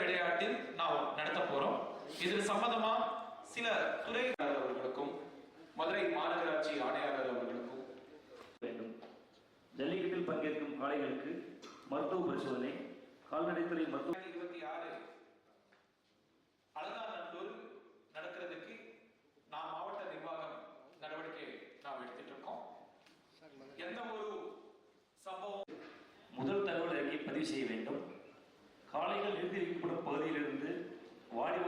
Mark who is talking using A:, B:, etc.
A: விளையாட்டில் நாம் நடத்த போறோம். இது சம்பந்தமா சில துறை அவர்களுக்கும் மதுரை மாநகராட்சி ஆணையாளர் அவர்களுக்கும்
B: வேண்டும். ஜல்லிக்கட்டில் பங்கேற்கும் காளைகளுக்கு மருத்துவ பரிசோதனை கால்நடைத்துறை மருத்துவ
A: இருபத்தி ஆறு
B: காளைகள் எழுதி வைக்கப்படும் பகுதியிலிருந்து வாடி